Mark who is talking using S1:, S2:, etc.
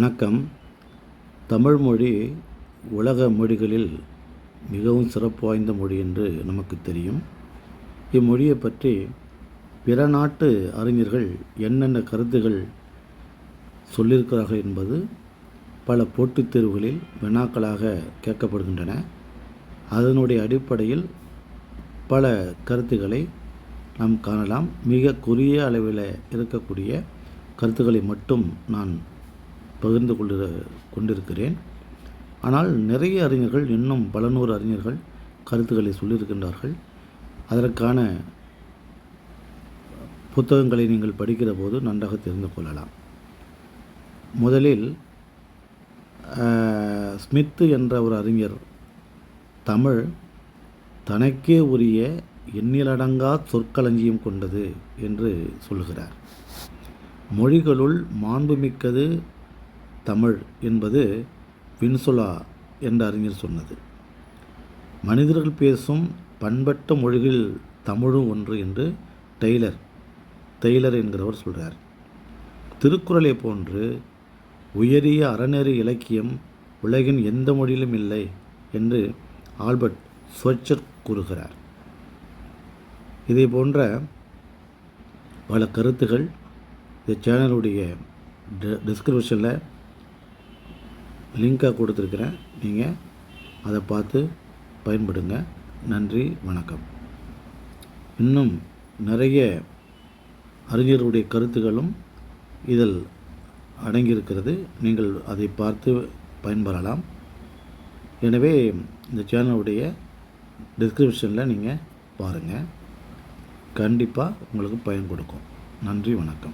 S1: வணக்கம். தமிழ் மொழி உலக மொழிகளில் மிகவும் சிறப்பு வாய்ந்த மொழி என்று நமக்கு தெரியும். இம்மொழியை பற்றி பிற நாட்டு அறிஞர்கள் என்னென்ன கருத்துகள் சொல்லியிருக்கிறார்கள் என்பது பல போட்டித் தேர்வுகளில் வினாக்களாக கேட்கப்படுகின்றன. அதனுடைய அடிப்படையில் பல கருத்துக்களை நாம் காணலாம். மிக குறுகிய அளவில் இருக்கக்கூடிய கருத்துக்களை மட்டும் நான் பகிர்ந்து கொண்டு கொண்டிருக்கிறேன். ஆனால் நிறைய அறிஞர்கள் இன்னும் பல நூறு அறிஞர்கள் கருத்துக்களை சொல்லியிருக்கின்றார்கள். அதற்கான புத்தகங்களை நீங்கள் படிக்கிற போது நன்றாக தெரிந்து கொள்ளலாம். முதலில் ஆஹ், ஸ்மித்து என்ற ஒரு அறிஞர் தமிழ் தனக்கே உரிய எண்ணிலடங்கா சொற்களஞ்சியம் கொண்டது என்று சொல்கிறார் மொழிகளுள் மாண்புமிக்கது தமிழ் என்பது வின்சுலா என்ற அறிஞர் சொன்னது. மனிதர்கள் பேசும் பண்பட்ட மொழிகளில் தமிழும் ஒன்று என்று டெய்லர் டெய்லர் என்கிறவர் சொல்கிறார் திருக்குறளை போன்று உயரிய அறநெறி இலக்கியம் உலகின் எந்த மொழியிலும் இல்லை என்று ஆல்பர்ட் ஸ்வச்சர் கூறுகிறார். இதே போன்ற பல கருத்துகள் இந்த சேனலுடைய டிஸ்கிரிப்ஷனில் லிங்காக கொடுத்துருக்குறேன். நீங்கள் அதை பார்த்து பயன்படுங்க. நன்றி வணக்கம். இன்னும் நிறைய அறிஞருடைய கருத்துகளும் இதில் அடங்கியிருக்கிறது. நீங்கள் அதை பார்த்து பயன்பெறலாம். எனவே இந்த சேனலுடைய டிஸ்கிரிப்ஷனில் நீங்கள் பாருங்கள் கண்டிப்பாக உங்களுக்கு பயன் கொடுக்கும். நன்றி வணக்கம்.